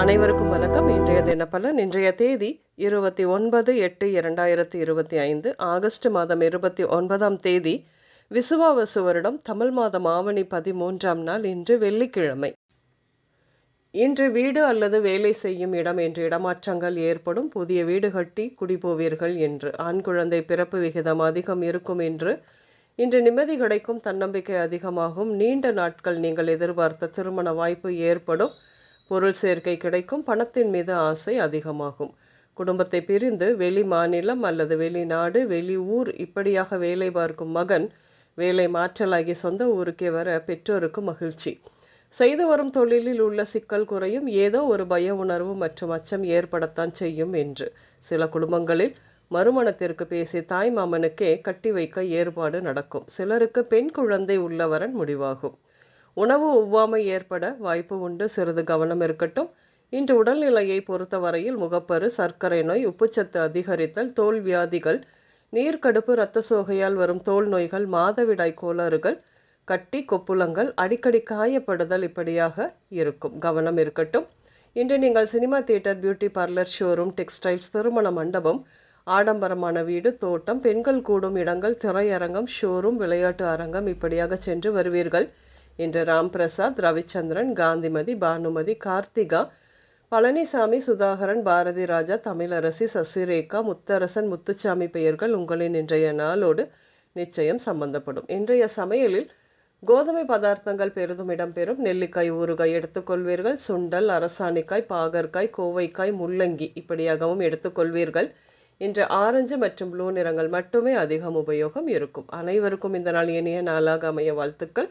அனைவருக்கும் வணக்கம். இன்றைய தினப்பலன் இன்றைய தேதி இருபத்தி ஒன்பது எட்டு இரண்டாயிரத்தி இருபத்தி ஐந்து ஆகஸ்ட் மாதம் இருபத்தி ஒன்பதாம் தேதி விசுவாவசு வருடம் தமிழ் மாதம் ஆவணி பதிமூன்றாம் நாள் இன்று வெள்ளிக்கிழமை. இன்று வீடு அல்லது வேலை செய்யும் இடம் என்று இடமாற்றங்கள் ஏற்படும். புதிய வீடு கட்டி குடிபோவீர்கள் என்று ஆண் குழந்தை பிறப்பு விகிதம் அதிகம் இருக்கும் என்று இன்று நிம்மதி கிடைக்கும் தன்னம்பிக்கை அதிகமாகும். நீண்ட நாட்கள் நீங்கள் எதிர்பார்த்த திருமண வாய்ப்பு ஏற்படும். பொருள் சேர்க்கை கிடைக்கும் பணத்தின் மீது ஆசை அதிகமாகும். குடும்பத்தை பிரிந்து வெளி மாநிலம் அல்லது வெளிநாடு வெளி ஊர் இப்படியாக வேலை பார்க்கும் மகன் வேலை மாற்றலாகி சொந்த ஊருக்கே வர பெற்றோருக்கு மகிழ்ச்சி. செய்து வரும் தொழிலில் உள்ள சிக்கல் குறையும். ஏதோ ஒரு பய உணர்வு மற்றும் அச்சம் ஏற்படத்தான் செய்யும் என்று. சில குடும்பங்களில் மறுமணத்திற்கு பேசி தாய் மாமனுக்கே கட்டி வைக்க ஏற்பாடு நடக்கும். சிலருக்கு பெண் குழந்தை உள்ளவரன் முடிவாகும். உணவு ஒவ்வாமை ஏற்பட வாய்ப்பு உண்டு. சிறிது கவனம் இருக்கட்டும். இன்று உடல்நிலையை பொறுத்தவரையில் முகப்பரு சர்க்கரை நோய் உப்புச்சத்து அதிகரித்தல் தோல் வியாதிகள் நீர்க்கடுப்பு இரத்த சோகையால் வரும் தோல் நோய்கள் மாதவிடாய் கோளாறுகள் கட்டி கொப்புளங்கள் அடிக்கடி காயப்படுதல் இப்படியாக இருக்கும். கவனம் இருக்கட்டும். இன்று நீங்கள் cinema theatre beauty parlour showroom textiles திருமண மண்டபம் ஆடம்பரமான வீடு தோட்டம் பெண்கள் கூடும் இடங்கள் திரையரங்கம் ஷோரூம் விளையாட்டு அரங்கம் இப்படியாக சென்று வருவீர்கள். இன்று ராம் பிரசாத் ரவிச்சந்திரன் காந்திமதி பானுமதி கார்த்திகா பழனிசாமி சுதாகரன் பாரதி ராஜா தமிழரசி சசிரேகா முத்தரசன் முத்துச்சாமி பெயர்கள் உங்களின் இன்றைய நாளோடு நிச்சயம் சம்பந்தப்படும். இன்றைய சமையலில் கோதுமை பதார்த்தங்கள் பெரிதும் இடம்பெறும். நெல்லிக்காய் ஊறுகாய் எடுத்துக்கொள்வீர்கள். சுண்டல் அரசாணிக்காய் பாகற்காய் கோவைக்காய் முள்ளங்கி இப்படியாகவும் எடுத்துக்கொள்வீர்கள். இன்று ஆரஞ்சு மற்றும் ப்ளூ நிறங்கள் மட்டுமே அதிகம் உபயோகம் இருக்கும். அனைவருக்கும் இந்த நாள் இனிய நாளாக அமைய வாழ்த்துக்கள்.